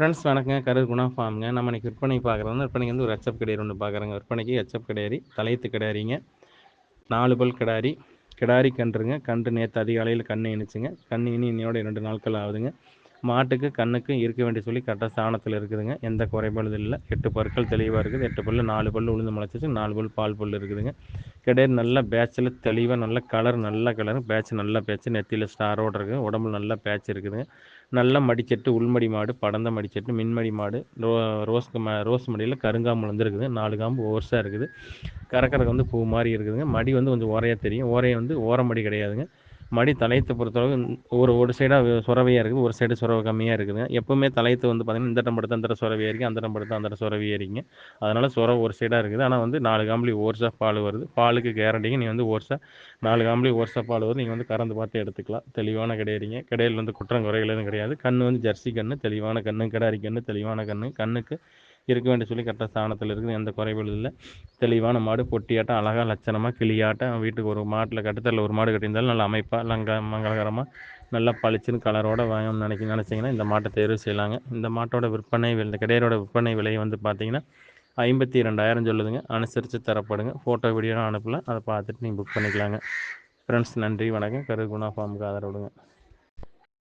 Friends வணக்கங்க. கரூர் குணா ஃபார்முங்க நம்ம இன்றைக்கி விற்பனை பார்க்குறோம் விற்பனைக்கு வந்து ஒரு ஹெச்எப் கிடையாது ஒன்று பார்க்குறேங்க. விற்பனைக்கு ஹெச்எப் கிடையாது தலையத்து கிடையாரிங்க. நாலு பல் கிடாரி கிடாரி கன்றுங்க. கன்று நேற்று அதிகாலையில் கண்ணு இணைச்சுங்க கண்ணு இனி இன்னையோட ரெண்டு நாட்கள் ஆகுதுங்க. மாட்டுக்கு கண்ணுக்கு இருக்க வேண்டிய சொல்லி கரெக்டாக சாணத்தில் இருக்குதுங்க. எந்த குறைபாடு இல்லை. எட்டு பற்கள் தெளிவாக இருக்குது. எட்டு பல் நாலு பல் உளுந்து முளைச்சிச்சு. நாலு பல் பால் பல் இருக்குதுங்க. கிடையாது நல்லா பேட்சில் தெளிவாக நல்ல கலர் நல்ல கலர் பேட்ச் நல்ல பேட்ச் நெத்தியில் ஸ்டாரோடு இருக்குது உடம்புல நல்லா பேட்ச் இருக்குதுங்க. நல்ல மடிச்செட்டு உள்மடி மாடு படந்த மடிச்செட்டு மின்மடி மாடு ரோ ரோஸ் ம ரோஸ் மடியில் கருங்காம்பு வந்துருக்குது நாலு காம்பு ஓர்ஸாக இருக்குது. கரக்கரக்கு வந்து பூ மாதிரி இருக்குதுங்க. மடி வந்து கொஞ்சம் ஓரையாக தெரியும். ஓரையை வந்து ஓரமடி கிடையாதுங்க. மடி தலையத்தை பொறுத்தளவு ஒரு ஒரு சைடாக சுரவையாக இருக்குது ஒரு சைடு சுரவை கம்மியாக இருக்குதுங்க எப்போவுமே தலையத்து வந்து பார்த்திங்கன்னா இந்த டம்படுத்து அந்த சுரவையாக இருக்குது அந்த டம்படுத்து அந்த சுரவையாக ஏறிங்க அதனால் சுரவை ஒரு சைடாக இருக்குது. ஆனால் வந்து நாலு காம்பளி ஓர்ஸாக பால் வருது. பாலுக்கு கேரண்டிங்க நீங்கள் வந்து ஓர்ஸாக நாலு காம்பளி ஓர்ஸாக பால் வருது. நீங்கள் வந்து கறந்து பார்த்து எடுத்துக்கலாம். தெளிவான கிடையாதுங்க கிடையில் வந்து குற்றம் குறைகள் எதுவும் கிடையாது. கண் வந்து ஜெர்சி கன்று தெளிவான கண்ணு கிடாரி கன்று தெளிவான கன்று கண்ணுக்கு இருக்க வேண்டிய சொல்லி கரெக்டாக ஸ்தானத்தில் இருக்குது. எந்த குறைபாடும் இல்லை. தெளிவான மாடு பொட்டியாட்டம் அழகாக லட்சணமாக கிளியாட்டம். வீட்டுக்கு ஒரு மாட்டில் கட்டுத்தரில் ஒரு மாடு கட்டியிருந்தாலும் நல்லா அமைப்பாக லங்க மங்களகரமாக நல்லா பளிச்சுன்னு கலரோட வாங்கணும்னு நினைக்க நினச்சிங்கன்னா இந்த மாட்டை தேர்வு செய்யலாங்க. இந்த மாட்டோட விற்பனை விலை கிடையோட விற்பனை விலை வந்து பார்த்தீங்கன்னா ஐம்பத்தி ரெண்டாயிரம் சொல்லுதுங்க. அனுசரித்து தரப்படுங்க. ஃபோட்டோ வீடியோ அனுப்பலாம். அதை பார்த்துட்டு நீங்கள் புக் பண்ணிக்கலாங்க. ஃப்ரெண்ட்ஸ் நன்றி வணக்கம். கருகுணா ஃபார்முக்கு ஆதரவு விடுங்க